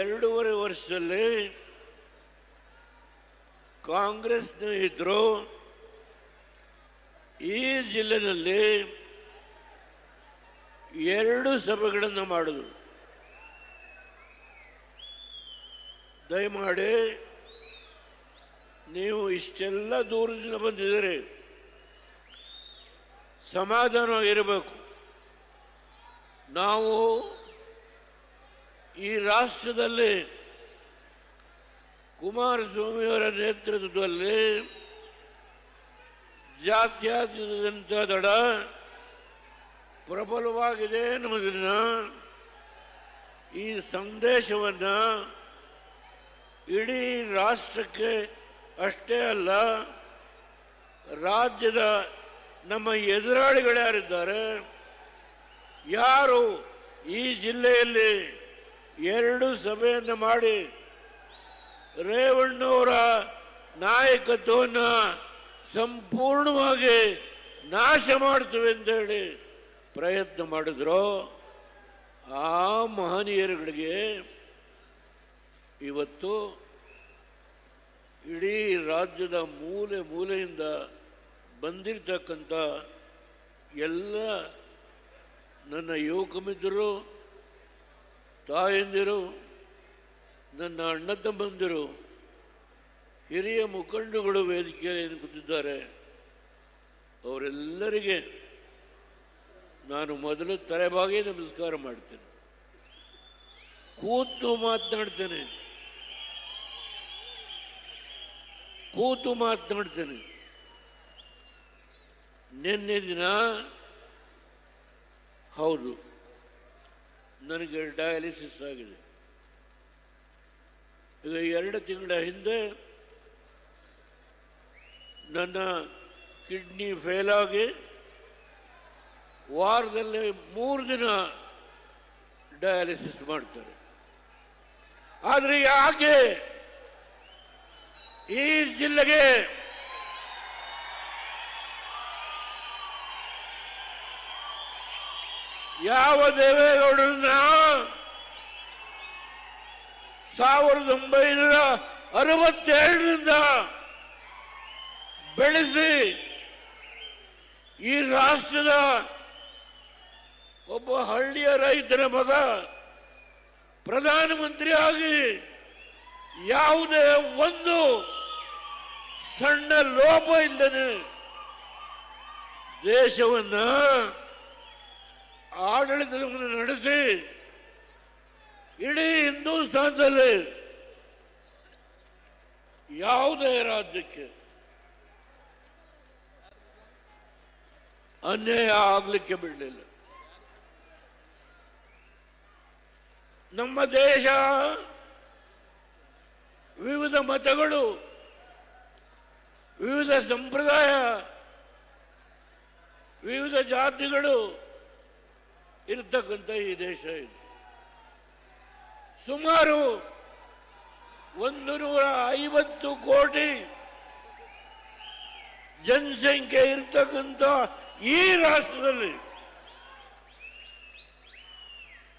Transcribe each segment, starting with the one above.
ಎರಡೂವರೆ ವರ್ಷದಲ್ಲಿ ಕಾಂಗ್ರೆಸ್ನ ಇದ್ರು ಈ ಜಿಲ್ಲೆಯಲ್ಲಿ ಎರಡು ಸಭೆಗಳನ್ನು ಮಾಡಿದ್ರು. ದಯಮಾಡಿ ನೀವು ಇಷ್ಟೆಲ್ಲ ದೂರದಿಂದ ಬಂದಿದ್ದೀರಿ ಸಮಾಧಾನವಾಗಿರಬೇಕು. ನಾವು ಈ ರಾಷ್ಟ್ರದಲ್ಲಿ ಕುಮಾರಸ್ವಾಮಿಯವರ ನೇತೃತ್ವದಲ್ಲಿ ಜಾತ್ಯಾತೀತ ದಡ ಪ್ರಬಲವಾಗಿದೆ ಎನ್ನುವುದನ್ನ ಈ ಸಂದೇಶವನ್ನು ಇಡೀ ರಾಷ್ಟ್ರಕ್ಕೆ ಅಷ್ಟೇ ಅಲ್ಲ, ರಾಜ್ಯದ ನಮ್ಮ ಎದುರಾಳಿಗಳು ಯಾರಿದ್ದಾರೆ, ಯಾರು ಈ ಜಿಲ್ಲೆಯಲ್ಲಿ ಎರಡು ಸಭೆಯನ್ನು ಮಾಡಿ ರೇವಣ್ಣವರ ನಾಯಕತ್ವವನ್ನು ಸಂಪೂರ್ಣವಾಗಿ ನಾಶ ಮಾಡ್ತೇವೆ ಅಂತೇಳಿ ಪ್ರಯತ್ನ ಮಾಡಿದ್ರು. ಆ ಮಹನೀಯರುಗಳಿಗೆ ಇವತ್ತು ಇಡೀ ರಾಜ್ಯದ ಮೂಲೆ ಮೂಲೆಯಿಂದ ಬಂದಿರತಕ್ಕಂಥ ಎಲ್ಲ ನನ್ನ ಯುವಕ ಮಿತ್ರರು ತಾಯಂದಿರು, ನನ್ನ ಅಣ್ಣ ತಮ್ಮಂದಿರು, ಹಿರಿಯ ಮುಖಂಡಗಳು ವೇದಿಕೆಯಲ್ಲಿ ಕೂತಿದ್ದಾರೆ. ಅವರೆಲ್ಲರಿಗೆ ನಾನು ಮೊದಲು ತಲೆಬಾಗಿ ನಮಸ್ಕಾರ ಮಾಡ್ತೇನೆ. ಕೂತು ಮಾತನಾಡ್ತೇನೆ. ಕೂತು ಮಾತನಾಡ್ತೇನೆ. ನಿನ್ನೆ ದಿನ ಹೌದು. ನನಗೆ ಡಯಾಲಿಸಿಸ್ ಆಗಿದೆ. ಈಗ ಎರಡು ತಿಂಗಳ ಹಿಂದೆ ನನ್ನ ಕಿಡ್ನಿ ಫೇಲಾಗಿ ವಾರದಲ್ಲಿ ಮೂರು ದಿನ ಡಯಾಲಿಸಿಸ್ ಮಾಡ್ತಾರೆ. ಆದರೆ ಯಾಕೆ ಈ ಜಿಲ್ಲೆಗೆ ಯಾವ ದೇವೇಗೌಡರನ್ನ ಸಾವಿರದ ಒಂಬೈನೂರ ಅರವತ್ತೆರಡರಿಂದ ಬೆಳೆಸಿ ಈ ರಾಷ್ಟ್ರದ ಒಬ್ಬ ಹಳ್ಳಿಯ ರೈತನ ಮಗ ಪ್ರಧಾನಮಂತ್ರಿ ಆಗಿ ಯಾವುದೇ ಒಂದು ಸಣ್ಣ ಲೋಪ ಇಲ್ಲದೆ ದೇಶವನ್ನ ಆಡಳಿತವನ್ನು ನಡೆಸಿ ಇಡೀ ಹಿಂದೂಸ್ತಾನದಲ್ಲಿ ಯಾವುದೇ ರಾಜ್ಯಕ್ಕೆ ಅನ್ಯಾಯ ಆಗಲಿಕ್ಕೆ ಬಿಡಲಿಲ್ಲ. ನಮ್ಮ ದೇಶ ವಿವಿಧ ಮತಗಳು, ವಿವಿಧ ಸಂಪ್ರದಾಯ, ವಿವಿಧ ಜಾತಿಗಳು ಇರತಕ್ಕಂಥ ಈ ದೇಶ ಇದು. ಸುಮಾರು ಒಂದು ನೂರ ಐವತ್ತು ಕೋಟಿ ಜನಸಂಖ್ಯೆ ಇರ್ತಕ್ಕಂಥ ಈ ರಾಷ್ಟ್ರದಲ್ಲಿ.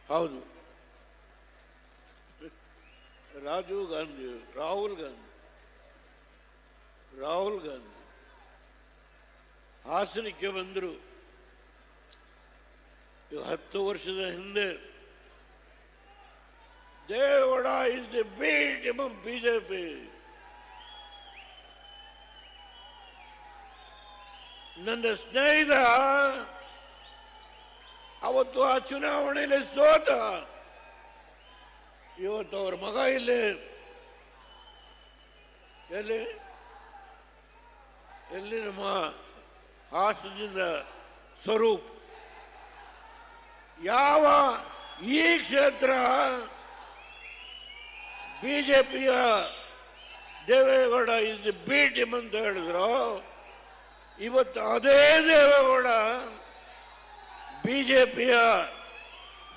ಹೌದು. ರಾಜೀವ್ ಗಾಂಧಿ, ರಾಹುಲ್ ಗಾಂಧಿ ರಾಹುಲ್ ಗಾಂಧಿ ಹಾಸನಕ್ಕೆ ಬಂದರು. ಹತ್ತು ವರ್ಷದ ಹಿಂದೆ ದೇವಡ ಇಸ್ ದಿ ಬೀಟ್ ಎಂಬ ಬಿಜೆಪಿ ನನ್ನ ಸ್ನೇಹಿತ, ಅವತ್ತು ಆ ಚುನಾವಣೆಯಲ್ಲಿ ಸೋತ. ಇವತ್ತು ಅವ್ರ ಮಗ ಇಲ್ಲಿ. ಎಲ್ಲಿ? ಎಲ್ಲಿ ನಮ್ಮ ಹಾಸನದಿಂದ ಸ್ವರೂಪ್. ಯಾವ ಈ ಕ್ಷೇತ್ರ ಬಿಜೆಪಿಯ Deve Gowda is the B team ಅಂತ ಹೇಳಿದ್ರು, ಇವತ್ತು ಅದೇ ದೇವೇಗೌಡ ಬಿಜೆಪಿಯ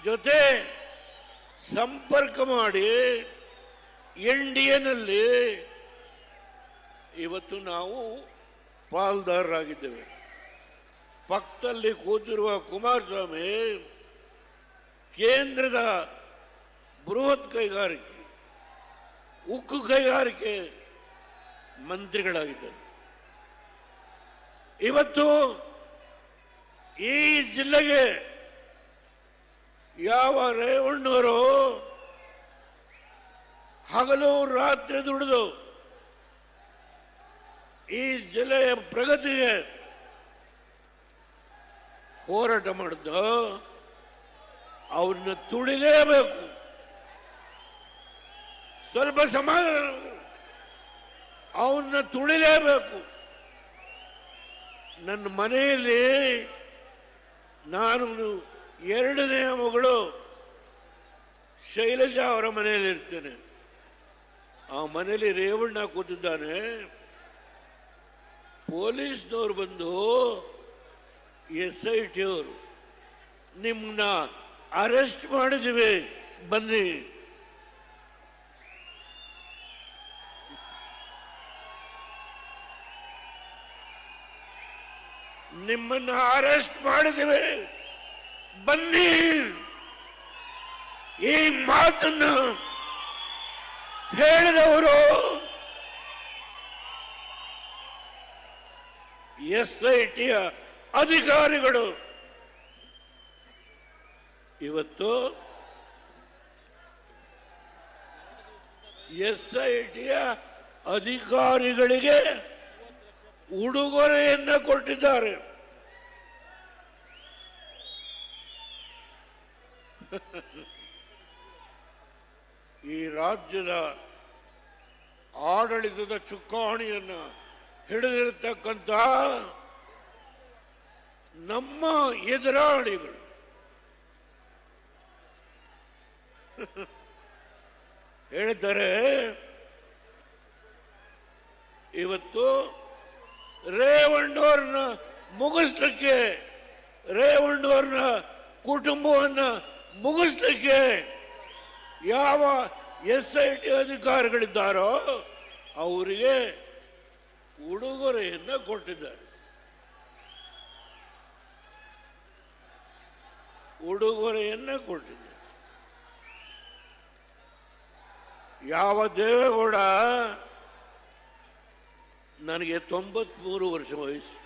ಜೊತೆ ಸಂಪರ್ಕ ಮಾಡಿ ಎನ್ ಡಿ ಎನಲ್ಲಿ ಇವತ್ತು ನಾವು ಪಾಲ್ದಾರರಾಗಿದ್ದೇವೆ. ಪಕ್ಕದಲ್ಲಿ ಕೂತಿರುವ ಕುಮಾರಸ್ವಾಮಿ ಕೇಂದ್ರದ ಬೃಹತ್ ಕೈಗಾರಿಕೆ, ಉಕ್ಕು ಕೈಗಾರಿಕೆ ಮಂತ್ರಿಗಳಾಗಿದ್ದರು. ಇವತ್ತು ಈ ಜಿಲ್ಲೆಗೆ ಯಾವ ರೇವಣ್ಣವರು ಹಗಲು ರಾತ್ರಿ ದುಡಿದು ಈ ಜಿಲ್ಲೆಯ ಪ್ರಗತಿಗೆ ಹೋರಾಟ ಮಾಡಿದ್ದು ಅವನ್ನ ತುಳಿಲೇಬೇಕು. ಸ್ವಲ್ಪ ಸಮಾಧಾನ ಅವನ್ನ ತುಳಿಲೇಬೇಕು. ನನ್ನ ಮನೆಯಲ್ಲಿ ನಾನು ಎರಡನೇ ಮಗಳು ಶೈಲಜಾ ಅವರ ಮನೆಯಲ್ಲಿ ಇರ್ತೇನೆ. ಆ ಮನೆಯಲ್ಲಿ ರೇವಣ್ಣ ಕೂತಿದ್ದಾನೆ. ಪೊಲೀಸ್ನವ್ರು ಬಂದು ಎಸ್ ಐ ಟಿ ಅವರು ನಿಮ್ಮನ್ನ ಅರೆಸ್ಟ್ ಮಾಡಿದ್ದೀವಿ. ಬನ್ನಿ. ನಿಮ್ಮನ್ನ ಅರೆಸ್ಟ್ ಮಾಡಿದ್ದೀವಿ. ಬನ್ನಿ. ಈ ಮಾತನ್ನ ಹೇಳಿದವರು ಎಸ್ ಐ ಟಿಯ ಅಧಿಕಾರಿಗಳು. ಇವತ್ತು ಎಸ್ ಐ ಟಿಯ ಅಧಿಕಾರಿಗಳಿಗೆ ಉಡುಗೊರೆಯನ್ನು ಕೊಟ್ಟಿದ್ದಾರೆ. ಈ ರಾಜ್ಯದ ಆಡಳಿತದ ಚುಕ್ಕಾಣಿಯನ್ನು ಹಿಡಿದಿರತಕ್ಕಂತಹ ನಮ್ಮ ಎದುರಾಳಿಗಳು ಹೇಳ್ತಾರೆ ಇವತ್ತು ರೇವಣ್ಣವ್ರನ್ನ ಮುಗಿಸ್ಲಿಕ್ಕೆ, ರೇವಣ್ಣವ್ರನ್ನ ಕುಟುಂಬವನ್ನ ಮುಗಿಸ್ಲಿಕ್ಕೆ ಯಾವ ಎಸ್ ಐ ಟಿ ಅಧಿಕಾರಿಗಳಿದ್ದಾರೋ ಅವರಿಗೆ ಉಡುಗೊರೆಯನ್ನ ಕೊಟ್ಟಿದ್ದಾರೆ. ಉಡುಗೊರೆಯನ್ನ ಕೊಟ್ಟಿದ್ದಾರೆ. ಯಾವ ದೇವೇಗೌಡ ನನಗೆ ತೊಂಬತ್ಮೂರು ವರ್ಷ ವಯಸ್ಸು.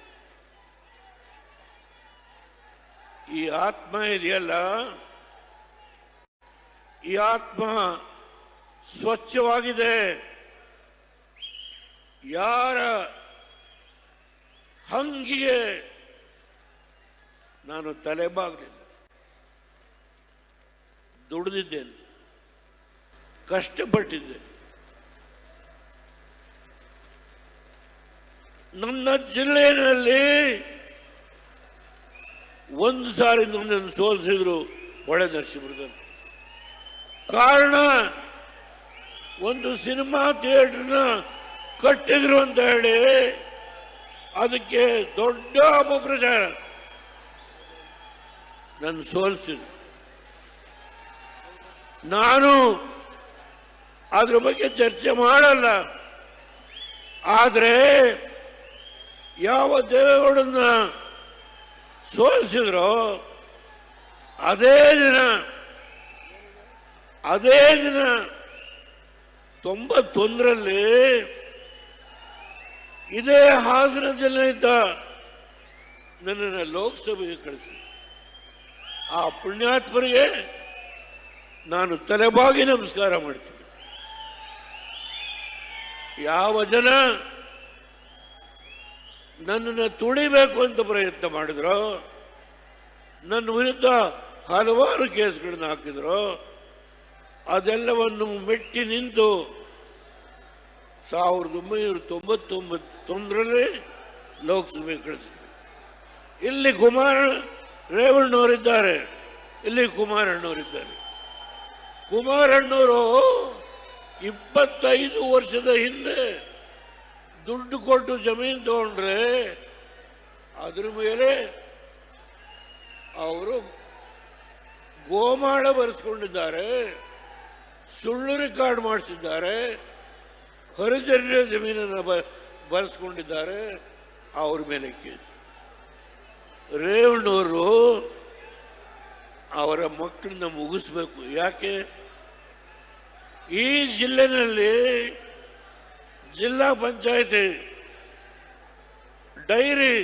ಈ ಆತ್ಮ ಇದೆಯಲ್ಲ, ಈ ಆತ್ಮ ಸ್ವಚ್ಛವಾಗಿದೆ. ಯಾರ ಹಂಗಿಗೆ ನಾನು ತಲೆಬಾಗಲಿಲ್ಲ ದುಡಿದಿದ್ದೇನೆ. ಕಷ್ಟಪಟ್ಟಿದ್ದೆ. ನನ್ನ ಜಿಲ್ಲೆಯಲ್ಲಿ ಒಂದು ಸಾರಿ ನನ್ನನ್ನು ಸೋಲಿಸಿದ್ರು ಒಳ್ಳೆ ನರಸಿಂಹದಲ್ಲಿ ಕಾರಣ, ಒಂದು ಸಿನಿಮಾ ಥಿಯೇಟರ್ನ ಕಟ್ಟಿದ್ರು ಅಂತ ಹೇಳಿ ಅದಕ್ಕೆ ದೊಡ್ಡ ಅಪಪ್ರಚಾರ. ನನ್ನ ಸೋಲಿಸಿದ್ರು. ನಾನು ಅದ್ರ ಬಗ್ಗೆ ಚರ್ಚೆ ಮಾಡಲ್ಲ. ಆದರೆ ಯಾವ ದೇವೇಗೌಡನ್ನ ಸೋಲಿಸಿದ್ರೋ ಅದೇ ದಿನ ಅದೇ ದಿನ ತೊಂಬತ್ತೊಂದರಲ್ಲಿ ಇದೇ ಹಾಸನ ಜಿಲ್ಲೆಯಿಂದ ಲೋಕಸಭೆಗೆ ಕಳಿಸಿ ಆ ಪುಣ್ಯಾತ್ಮರಿಗೆ ನಾನು ತಲೆಬಾಗಿ ನಮಸ್ಕಾರ ಮಾಡ್ತೀನಿ. ಯಾವ ಜನ ನನ್ನನ್ನು ತುಳಿಬೇಕು ಅಂತ ಪ್ರಯತ್ನ ಮಾಡಿದ್ರು, ನನ್ನ ವಿರುದ್ಧ ಹಲವಾರು ಕೇಸ್ಗಳನ್ನು ಹಾಕಿದ್ರು, ಅದೆಲ್ಲವನ್ನು ಮೆಟ್ಟಿ ನಿಂತು ಸಾವಿರದ ಒಂಬೈನೂರ ತೊಂಬತ್ತೊಂಬತ್ತೊಂದರಲ್ಲಿ ಲೋಕಸಭೆ ಕಳಿಸಿದ್ರು. ಇಲ್ಲಿ ಕುಮಾರ ರೇವಣ್ಣವರಿದ್ದಾರೆ. ಇಲ್ಲಿ ಕುಮಾರಣ್ಣವರಿದ್ದಾರೆ. ಕುಮಾರಣ್ಣವರು ಇಪ್ಪತ್ತೈದು ವರ್ಷದ ಹಿಂದೆ ದುಡ್ಡು ಕೊಟ್ಟು ಜಮೀನು ತಗೊಂಡ್ರೆ ಅದ್ರ ಮೇಲೆ ಅವರು ಗೋಮಾಳ ಬರೆಸ್ಕೊಂಡಿದ್ದಾರೆ, ಸುಳ್ಳು ರೆಕಾರ್ಡ್ ಮಾಡಿಸಿದ್ದಾರೆ ಹೊರಜರಿಯ ಜಮೀನನ್ನು ಬ, ಬರೆಸ್ಕೊಂಡಿದ್ದಾರೆ, ಅವ್ರ ಮೇಲೆ ಕೇಸ್. ರೇವಣ್ಣವರು ಅವರ ಮಕ್ಕಳನ್ನ ಮುಗಿಸ್ಬೇಕು. ಯಾಕೆ? ಈ ಜಿಲ್ಲೆನಲ್ಲಿ ಜಿಲ್ಲಾ ಪಂಚಾಯತಿ, ಡೈರಿ,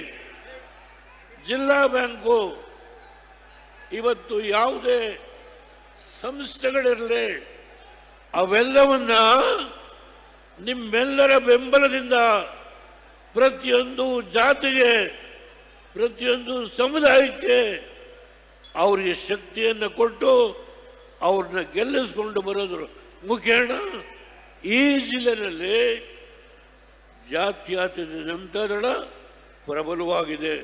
ಜಿಲ್ಲಾ ಬ್ಯಾಂಕು ಇವತ್ತು ಯಾವುದೇ ಸಂಸ್ಥೆಗಳಿರಲಿ, ಅವೆಲ್ಲವನ್ನ ನಿಮ್ಮೆಲ್ಲರ ಬೆಂಬಲದಿಂದ ಪ್ರತಿಯೊಂದು ಜಾತಿಗೆ, ಪ್ರತಿಯೊಂದು ಸಮುದಾಯಕ್ಕೆ ಅವರಿಗೆ ಶಕ್ತಿಯನ್ನು ಕೊಟ್ಟು ಅವ್ರನ್ನ ಗೆಲ್ಲಿಸ್ಕೊಂಡು ಬರೋದ್ರ ಮುಖೇಣ ಈ ಜಿಲ್ಲೆಯಲ್ಲಿ ಜಾತ್ಯಾತೀತ ಜನತಾದಳ ಪ್ರಬಲವಾಗಿದೆ.